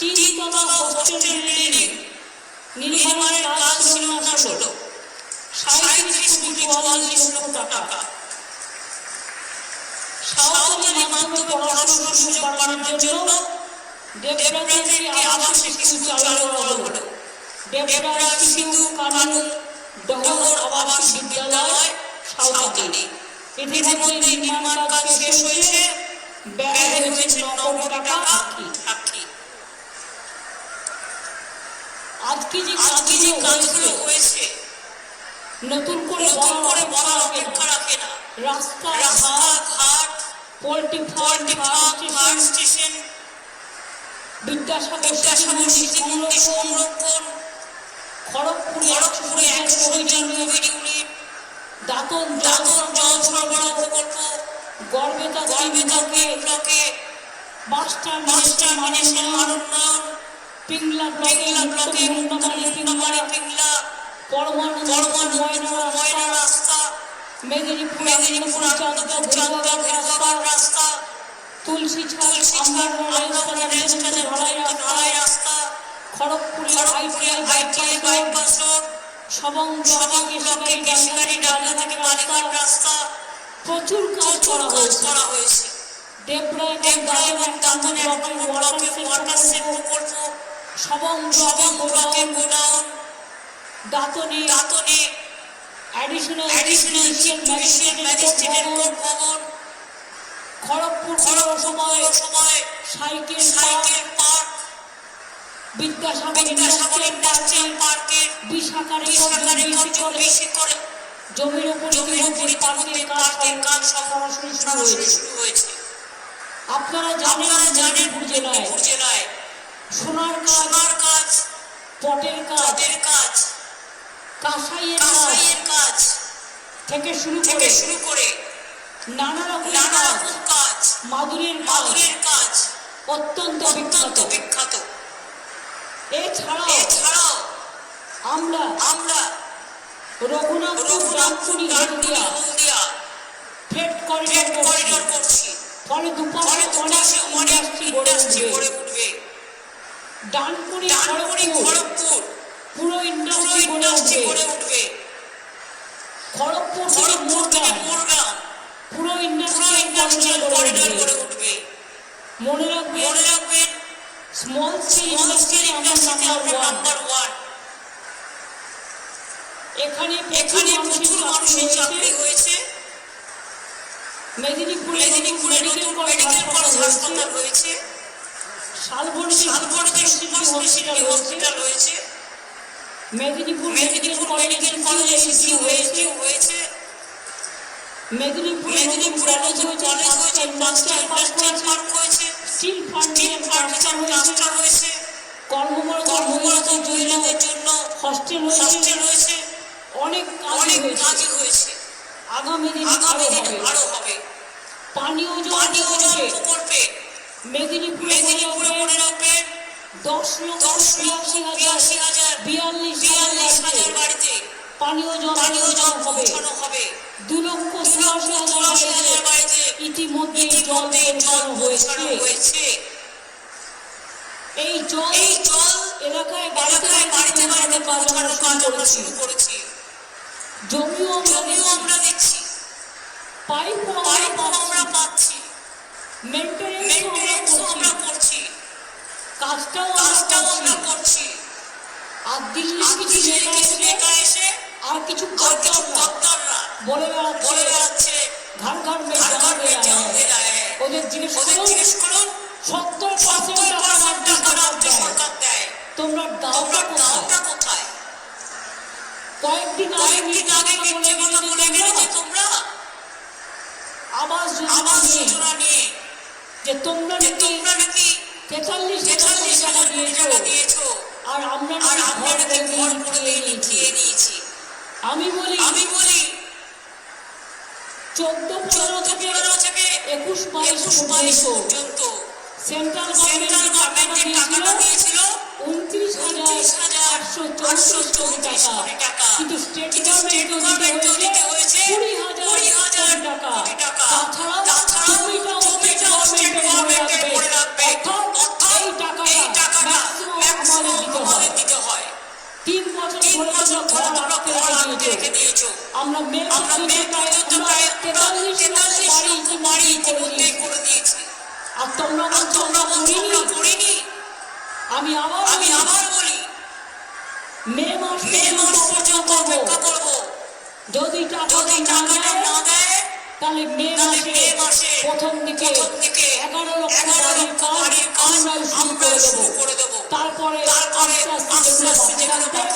তিনতলা hostel building নির্মাণের কাজ ছিল না ষোলো সাঁত্রিশ কোটি চুয়াল্লিশ লক্ষ টাকা সাঁওতালি মাধ্যমে পড়াশোনার সুযোগ বাড়ানোর জন্য দেবরাজের আবাসিক স্কুল চালু করা হলো দেবরাজ সিন্ধু কানন ডহর আবাসিক বিদ্যালয় সাঁওতালি ইতিমধ্যে নির্মাণ কাজ শেষ হয়েছে। ব্যয় হয়েছে ন কোটি টাকা। আজকে যে আজকে যে কাজগুলো হয়েছে? নতুন করে নতুন করে বলা বলা অপেক্ষা রাখে না। রাস্তা ঘাট poultry poultry farm station Vidyasagar Vidyasagar স্মৃতি মূর্তি সংরক্ষণ খড়গপুরে খড়গপুরে একশো জন কোভিড ইউনিট দাঁতন দাঁতন জল সরবরাহ প্রকল্প গড়বেতা গড়বেতা ব্লকে মাস্টার মাস্টার মানোন্নয়ন পিংলা ব্লকে পিংলা ব্লকে মুন্ডমারি পিংলা পরমাণু পরমাণু ময়না রাস্তা মেদিনীপুর মেদিনীপুর আনন্দপুর রাস্তা তুলসী ছাড় আমরা ঢালাই রাস্তা খড়গপুরে খড়গপুরে ITI bypass road Sabang Sabang ব্লকে কেশিবাড়ি ডাঙ্গা থেকে বালিঘাট রাস্তা প্রচুর কাজ করা হয়েছে। দেবরা দেবরা এবং দাঁতন এক ব্লকের নম্বর ওয়াটার প্রকল্প। সবং সবং ব্লকে ব্লকে গোডাউন দাঁতনে দাঁতনে অ্যাডিশনাল অ্যাডিশনাল চিফ ম্যাজিস্ট্রেটের ভবন খড়গপুর খড়গপুর সময় সময় cycle cycle park. Vidyasagar Vidyasagar industrial পার্কের বিশাখার বিশাখার বেশি করে। জমির উপর জমির উপর পার্কের কাজ সরাসরি শুরু হয়েছে। আপনারা জানেন জানেন জেলায় জেলায় সোনার কাজ সোনার কাজ পটের কাজ তাদের কাজ কাঁসাইয়ের কাঁসাইয়ের কাজ থেকে শুরু থেকে শুরু করে নানা রকম নানা কাজ রকম কাজ মাদুরের মাদুরের কাজ অত্যন্ত অত্যন্ত বিখ্যাত। এছাড়াও এছাড়াও আমরা আমরা রঘুনাথপুর রঘুনাথপুর হলদিয়া হলদিয়া ফ্রেড করিডোর করছি। ফলে দুপাশে অনেক ইন্ডাস্ট্রি গড়ে উঠবে। ডানকুনি খড়গপুর। পুরো ইন্ডাস্ট্রি গড়ে উঠবে। খড়গপুর খড়গপুর থেকে মোরগ্রাম পুরো ইন্ডাস্ট্রিয়াল করিডোর গড়ে উঠবে। মনে রাখবেন মনে রাখবেন small scale small industry scale আমরা নাম্বার ওয়ান এখানে এখানে প্রচুর মানুষের চাকরি হয়েছে। মেদিনীপুরে মেদিনীপুরে মেডিকেল নতুন কলেজ মেডিকেল কলেজ হাসপাতাল হাসপাতাল সুপার স্পেশালিটি হসপিটাল হয়েছে। মেদিনীপুর মেদিনীপুর মেডিকেল কলেজে সিসিউ হয়েছে। হয়েছে। মেদিনীপুরে মেদিনীপুরে কলেজ হয়েছে ইন্ডাস্ট্রিয়াল পার্ক হয়েছে স্টিল ফার্নিচার ক্লাস্টার হয়েছে। কর্মরত কর্মরত মহিলাদের জন্য হস্টেল হস্টেল হয়েছে। অনেক অনেক হয়েছে। হয়েছে। আগামী দিনে আগামী আরও হবে। আরও পানীয় জল প্রকল্পে প্রকল্পে মেদিনীপুরে মেদিনীপুরে মনে রাখবেন দশ লক্ষ বিরাশি হাজার বিয়াল্লিশ হাজার বাড়িতে পানীয় জল পানীয় জল পৌঁছানো হবে দু লক্ষ চুরাশি হাজার বাড়িতে ইতিমধ্যে জল পৌঁছানো হয়েছে এই জল এই জল এলাকায় এলাকায় বাড়িতে বাড়িতে পৌঁছানোর কাজ আমরা শুরু করেছি জমিও জমিও আমরা দিচ্ছি পাইপও আমরা পাইপও আমরা পাচ্ছি পাচ্ছি মেনটেনেন্সও আমরা মেনটেনেন্সও আমরা করছি করছি কাজটাও আমরা করছি। আর দিল্লি কিছু নেতা এসে আর কিছু কর্তাররা বলে বেড়াচ্ছে। ঘর ঘর মে। ওদের জিজ্ঞেস করুন সত্তর পার্সেন্ট টাকা রাজ্য। সরকার দেয়। তোমরা দাওটা কোথায়? কয়েকদিন কয়েকদিন আগে মিথ্যে কথা বলে গেলে যে তোমরা? আবাস যোজনা নিয়ে। যে তোমরা যে তোমরা নাকি তেতাল্লিশ টাকা দিয়েছ। আর আমরা আর নাকি ঘর করে খেয়ে দিয়ে নিয়েছি। আমি বলি আমি বলি চোদ্দ পনেরো থেকে থেকে একুশ বাইশ বাইশ পর্যন্ত সেন্ট্রাল সেন্ট্রাল গভর্নমেন্ট গভর্নমেন্টের টাকাটা দিয়েছিল উনত্রিশ হাজার আটশো চৌত্রিশ কোটি টাকা। কিন্তু স্টেট গভর্নমেন্টও দিতে হয়েছে কুড়ি হাজার হাজার কোটি টাকা। টাকা। তাছাড়া দিয়েছ আমরা মে আমরা মে পর্যন্ত প্রায় তেতাল্লিশ লক্ষ বাড়ি ইতিমধ্যেই করে দিয়েছি। আর তোমরা আর বলছো তোমরা করিনি আমি আবার আমি আবার বলি মে মাস মে মাস পর্যন্ত পর্যন্ত অপেক্ষা অপেক্ষা করব। করব যদি টাকাটা যদি না টাকাটা দেয় তাহলে মে মাসে প্রথম দিকে প্রথম দিকে এগারো লক্ষ আমরা শুরু করে দেবো। তারপরে তারপরে আস্তে আস্তে আস্তে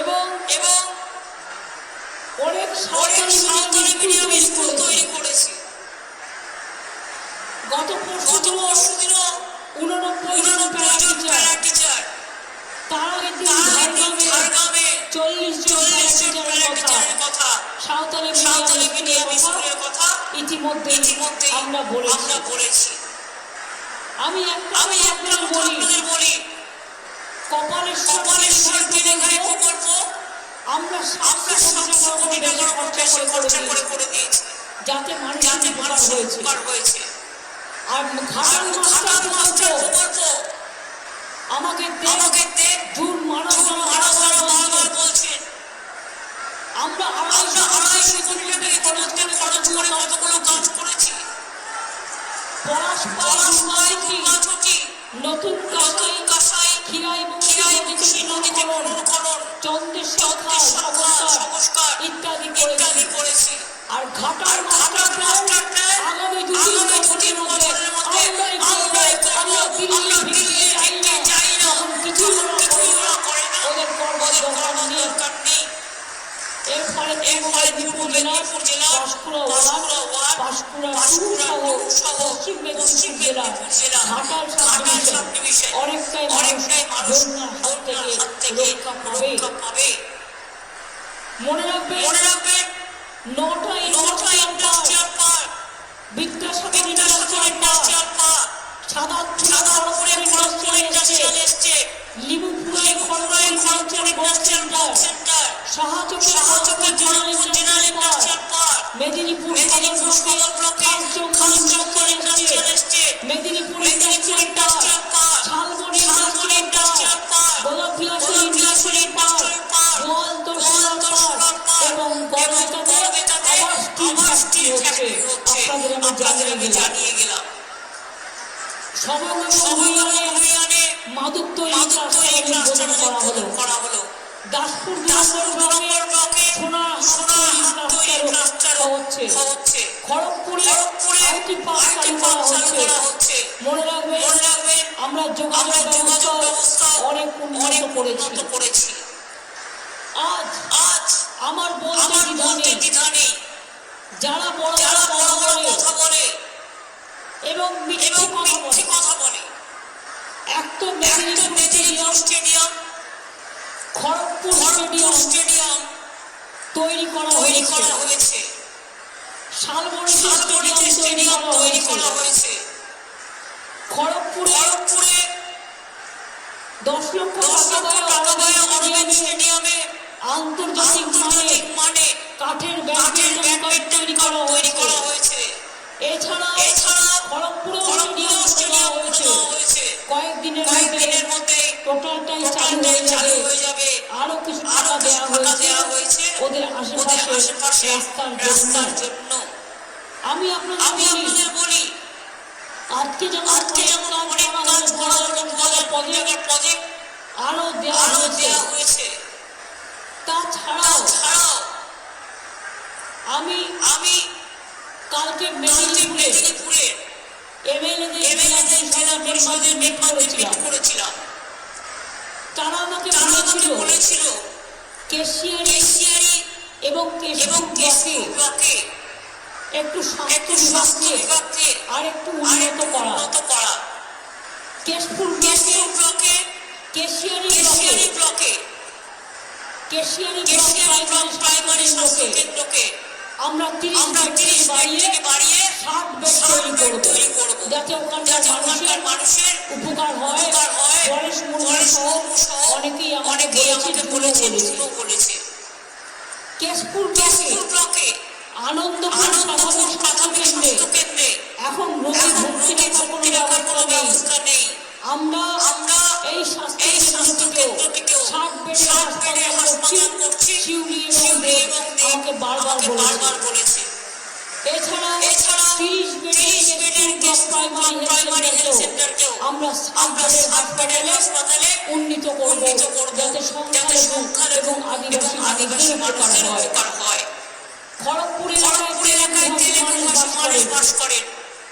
এবং এবং অনেক মিডিয়াম মিডিয়াম স্কুল তৈরি করেছি। গত গত পরশু দিনও উননব্বই জন প্যারা টিচার তার একদিন ঝাড়গ্রামে চল্লিশ জন প্যারা টিচারের কথা। সাঁওতালি সাঁওতালি মিডিয়াম স্কুলের কথা। ইতিমধ্যে ইতিমধ্যে আমরা বলেছি। আমি একটা আমি একটা বলি। বলি। কপালেশ্বর প্রকল্প প্রকল্প আমরা সাতশো কোটি খরচা খরচা করে করে করে দিয়েছি। যাতে মানুষ যাতে মানুষের উপকার হয়েছে। আর ঘাটাল মাস্টার মাস্টার প্রকল্প আমাকে আমাকে জুন মারা মারা বারবার বলছেন আমরা আড়াইশো আড়াইশো কোটি টাকা খরচ করে কতগুলো কাজ করেছি। দুর্গাচটি নতুন নতুন কাসাই চন্দ্রেশ্বর চন্দ্রেশ্বর সংস্কার ইত্যাদি করেছি। আর ঘাটার আগামী দু তিন আগামী দু তিন বছরের মধ্যে মেদিনীপুর জেলা Panskura Panskura ward ward Panskura two Panskura সহ পশ্চিম পশ্চিম মেদিনীপুর জেলা Ghatal Ghatal sub sub division division অনেকটাই অনেকটাই মানুষ হাত থেকে থেকে রক্ষা পাবে। মনে রাখবে মনে রাখবেন নটা নটা industrial industrial park Vidyasagar Vidyasagar industrial park industrial industrial Janpur general industrial park Medinipur Medinipur Sadar ব্লকে Khaschakkar industrial estate Medinipur Medinipur industrial industrial park. Salboni Salboni industrial industrial park. Golapiyasur Golapiyasur industrial park. Industrial park. Goaltore Goaltore solar park এবং গড়বেতাতে গড়বেতাতে আবার steel factory হচ্ছে। আপনাদের আমি জানিয়ে আমি দিলাম। জানিয়ে গেলাম সমগ্র সমগ্র অভিযানে অভিযানে মাদক তৈরি করা হলো। দাসপুর নম্বর ব্লকে সোনা সোনা হাত তৈরি রাস্তার রাস্তার হচ্ছে খড়গপুরে আইটি পার্ক চালু করা হচ্ছে। মনে রাখবেন আমরা যোগাযোগ ব্যবস্থা অনেক উন্নত করেছি। আজ আজ আমার বলতে দ্বিধা নেই যারা বড় যারা বড় কথা বলে এবং মিথ্যে কথা বলে। এক তো Medinipur stadium Kharagpur stadium stadium তৈরি করা তৈরি করা হয়েছে। শালবনী শালবনীতে স্টেডিয়াম তৈরি করা হয়েছে। খড়গপুরে খড়গপুরে দশ লক্ষ টাকা লক্ষ টাকা স্টেডিয়ামে আন্তর্জাতিক মানে মানে কাঠের ব্যাডমিন্টন তৈরি করা তৈরি করা হয়েছে। এছাড়া এছাড়া খড়গপুর হয়েছে কয়েকদিনের মধ্যে টোটালটাই চালু হয়ে যাবে। আরও কিছু টাকা দেওয়া হয়েছে ওদের আশেপাশে রাস্তার জন্য। আমি আপনাদের বলি আজকে যেমন আজকে যেমন অনেক কাজ করা হলো দু হাজার কোটি টাকার প্রজেক্ট আরও দেওয়া হয়েছে। তাছাড়াও তাছাড়াও আমি আমি কালকে মেদিনীপুরে জেলা মেম্বারদের মিট করেছিলাম তারা আমাকে বলেছিল কেশিয়ারি এবং ব্লকে একটু একটু স্বাস্থ্য বিভাগকে আর একটু উন্নত করা। করা। কেশপুর কেশপুর ব্লকে কেশিয়ারি কেশিয়ারি ব্লকে কেশিয়ারি কেশিয়ারি ব্লক প্রাইমারি স্বাস্থ্য কেন্দ্রকে আমরা তিরিশ থেকে বাড়িয়ে ষাট বেড তৈরি করব। যাতে ওখানকার মানুষের মানুষের উপকার হয়। হয়। পরেশ মুর্মু সহ অনেকেই অনেকেই আমাকে বলেছে বলেছে। কেশপুর কেশপুর ব্লকে আনন্দপুর আনন্দপুর প্রাথমিক স্বাস্থ্য কেন্দ্রে এখন রোগী ভর্তি রাখার কোনো ব্যবস্থা নেই। আমরা আমরা এই স্বাস্থ্য কেন্দ্রটিকেও ষাট বেডের ষাট বেডের হাসপাতাল হাসপাতাল করছি করছি। শিউলি এবং দেব আমাকে বারবার বলেছে। এছাড়া এছাড়া তিরিশ বেডের 30 বেডের Keshpur block Keshpur primary health সেন্টারকেও সেন্টারকেও আমরা ষাট আমরা বেডের ষাট বেডের হাসপাতালে হাসপাতালে উন্নীত করব যাতে যাতে সংখ্যালঘু সংখ্যালঘু এবং আদিবাসী মানুষের হয়। উপকার হয়। খড়গপুর এলাকায় তেলেগু মানুষ বাস করেন।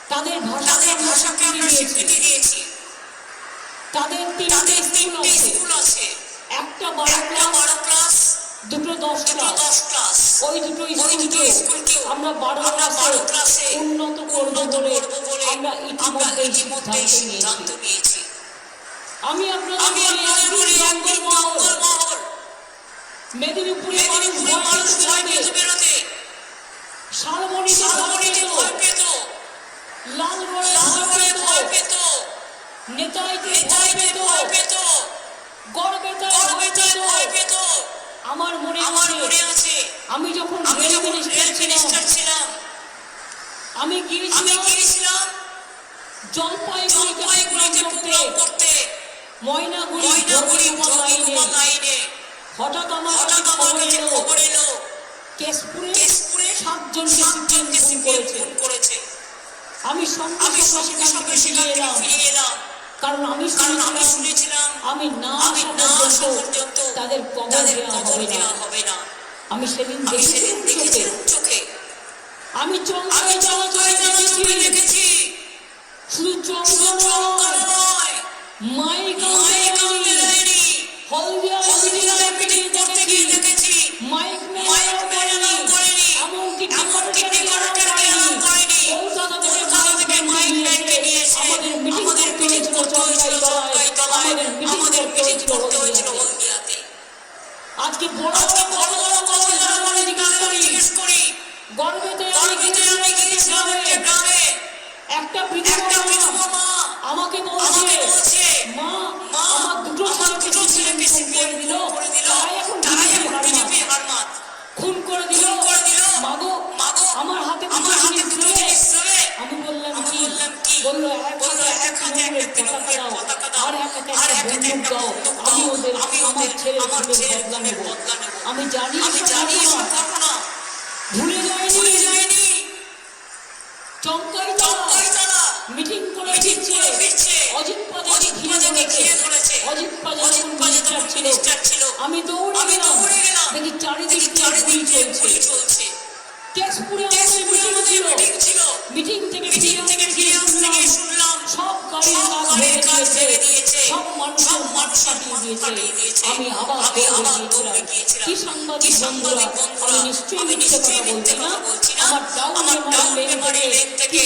তাদের ভাষাকে তাদের আমরা ভাষাকে আমরা স্বীকৃতি দিয়েছি। তাদের তিনটে স্কুল আছে। একটা বারো ক্লাস বারো ক্লাস দুটো দশ ক্লাস দশ ক্লাস ওই দুটো ওই দুটো স্কুলকে আমরা বারো বারো ক্লাসে উন্নত করব বলে আমরা ইতিমধ্যেই সিদ্ধান্ত নিয়েছি। আমি আপনাদের বলি মেদিনীপুরে মানুষ ভয় পেত বেরোতে শালবনিতে ভয় শালবনিতে ভয় পেত পেত। লালগড়ে ভয় পেত। নেতাইতে ভয় পেত। আমার মনে আমার আছে মনে আছে। আমি যখন আমি যখন মিনিস্টার ছিলাম আমি গিয়েছিলাম জলপাইগুড়িতে প্রোগ্রাম করতে। ময়নাগুড়ি ময়নাগুড়ি ভগবান লাইনে। হঠাৎ আমার হঠাৎ আমার খবর কাছে এলো। খবর এলো। কেশপুরে কেশপুরে সাতজনকে সাতজনকে সিপিএম করেছে। আমি সঙ্গে সঙ্গে সেখান থেকে ফিরে এলাম। কারণ আমি শুনেছিলাম আমি না আসা পর্যন্ত তাদের কবর দেওয়া হবে না। হবে না। আমি সেদিন সেদিন চোখে। আমি দেখেছি। শুধু নয় মাইক হলদিয়া করতে গিয়ে দেখেছি। মাইক পাজা মিনিস্টার তখন ছিল আমি দৌড়ে গেলাম দেখি চারিদিক গুলি চলছে কেশপুরে মিটিং ছিল মিটিং থেকে মিটিং থেকে শুনলাম সব গাড়ির কাজ দিয়েছে। সব মানুষের সব দিয়েছে আমি আবার আমি গিয়েছিলাম। কি সাংবাদিক সাংবাদিক বন্ধুরা আমি নিশ্চয়ই মিথ্যে কথা বলছি না আমার ডাউন থেকে